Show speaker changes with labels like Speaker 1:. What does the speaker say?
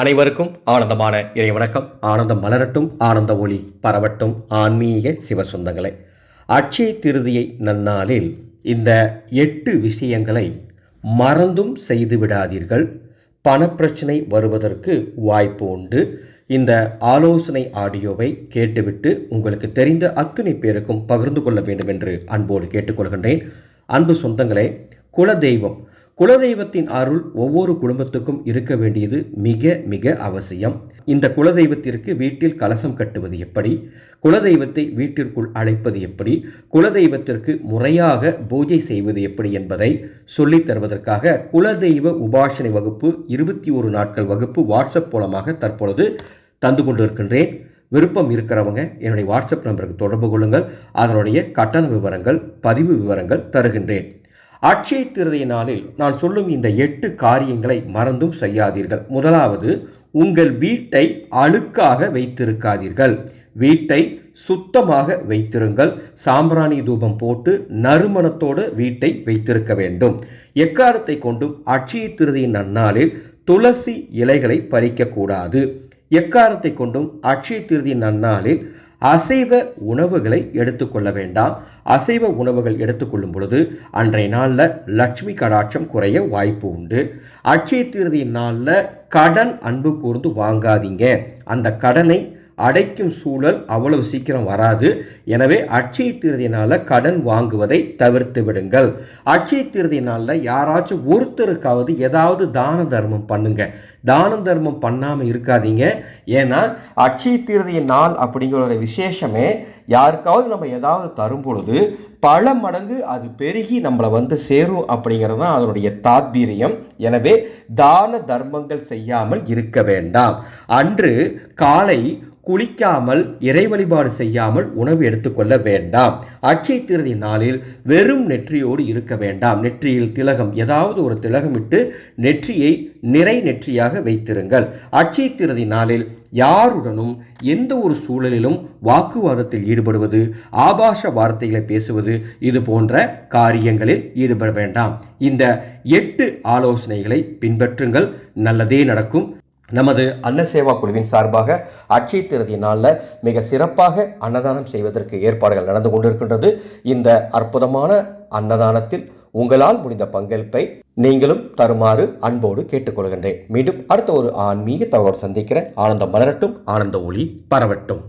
Speaker 1: அனைவருக்கும் ஆனந்தமான இறை வணக்கம். ஆனந்தம் மலரட்டும் ஆனந்த ஒளி பரவட்டும். ஆன்மீக சிவசொந்தங்களே அட்சய திருதியை நன்னாளில் இந்த எட்டு விஷயங்களை மறந்தும் செய்து விடாதீர்கள். பணப்பிரச்சனை வருவதற்கு வாய்ப்பு உண்டு. இந்த ஆலோசனை ஆடியோவை கேட்டுவிட்டு உங்களுக்கு தெரிந்த அத்தனை பேருக்கும் பகிர்ந்து கொள்ள வேண்டும் என்று அன்போடு கேட்டுக்கொள்கின்றேன். அன்பு சொந்தங்களே குலதெய்வம் குலதெய்வத்தின் அருள் ஒவ்வொரு குடும்பத்துக்கும் இருக்க வேண்டியது மிக மிக அவசியம். இந்த குலதெய்வத்திற்கு வீட்டில் கலசம் கட்டுவது எப்படி? குலதெய்வத்தை வீட்டிற்குள் அழைப்பது எப்படி? குலதெய்வத்திற்கு முறையாக பூஜை செய்வது எப்படி என்பதை சொல்லித் தருவதற்காக குலதெய்வ உபாசனை வகுப்பு இருபத்தி ஒரு நாட்கள் வகுப்பு வாட்ஸ்அப் மூலமாக தற்பொழுது தந்து கொண்டிருக்கின்றேன். விருப்பம் இருக்கிறவங்க என்னுடைய வாட்ஸ்அப் நம்பருக்கு தொடர்பு கொள்ளுங்கள். அதனுடைய கட்டண விவரங்கள் பதிவு விவரங்கள் தருகின்றேன். அட்சய திருதை நாளில் நான் சொல்லும் இந்த எட்டு காரியங்களை மறந்தும் செய்யாதீர்கள். முதலாவது உங்கள் வீட்டை அழுக்காக வைத்திருக்காதீர்கள். வீட்டை சுத்தமாக வைத்திருங்கள். சாம்பிராணி தூபம் போட்டு நறுமணத்தோடு வீட்டை வைத்திருக்க வேண்டும். எக்காரத்தை கொண்டும் அட்சய திருதியின் நன்னாளில் துளசி இலைகளை பறிக்கக்கூடாது. எக்காரத்தை கொண்டும் அட்சய திருதியின் நன்னாளில் அசைவ உணவுகளை எடுத்துக்கொள்ள வேண்டாம். அசைவ உணவுகள் எடுத்துக்கொள்ளும் பொழுது அன்றைய நாளில் லட்சுமி கடாட்சம் குறைய வாய்ப்பு உண்டு. அட்சய திருதியின் நாளில் கடன் அன்பு கூர்ந்து வாங்காதீங்க. அந்த கடனை அடைக்கும் சூழல் அவ்வளவு சீக்கிரம் வராது. எனவே அட்சய திருதியினால் கடன் வாங்குவதை தவிர்த்து விடுங்கள். அட்சய திருதியினால் யாராச்சும் ஒருத்தருக்காவது ஏதாவது தான தர்மம் பண்ணுங்க. தான தர்மம் பண்ணாமல் இருக்காதீங்க. ஏன்னா அட்சய திருதிய நாள் அப்படிங்கிற விசேஷமே யாருக்காவது நம்ம ஏதாவது தரும் பொழுது பல மடங்கு அது பெருகி நம்மளை வந்து சேரும் அப்படிங்கிறது தான் அதனுடைய தாத்பீரியம். எனவே தான தர்மங்கள் செய்யாமல் இருக்க வேண்டாம். அன்று காலை குளிக்காமல் இறை வழிபாடு செய்யாமல் உணவு எடுத்துக்கொள்ள வேண்டாம். அட்சய திருதி நாளில் வெறும் நெற்றியோடு இருக்க வேண்டாம். நெற்றியில் திலகம் ஏதாவது ஒரு திலகமிட்டு நெற்றியை நிறை நெற்றியாக வைத்திருங்கள். அட்சய திருதி நாளில் யாருடனும் எந்த ஒரு சூழலிலும் வாக்குவாதத்தில் ஈடுபடுவது ஆபாச வார்த்தைகளை பேசுவது இது போன்ற காரியங்களில் ஈடுபட வேண்டாம். இந்த எட்டு ஆலோசனைகளை பின்பற்றுங்கள். நல்லதே நடக்கும். நமது அன்ன சேவா குழுவின் சார்பாக அட்சய திருதி நாளில் மிக சிறப்பாக அன்னதானம் செய்வதற்கு ஏற்பாடுகள் நடந்து கொண்டிருக்கின்றது. இந்த அற்புதமான அன்னதானத்தில் உங்களால் முடிந்த பங்களிப்பை நீங்களும் தருமாறு அன்போடு கேட்டுக்கொள்கின்றேன். மீண்டும் அடுத்த ஒரு ஆன்மீக தகவல் சந்திக்கிறேன். ஆனந்தம் மலரட்டும் ஆனந்த ஒளி பரவட்டும்.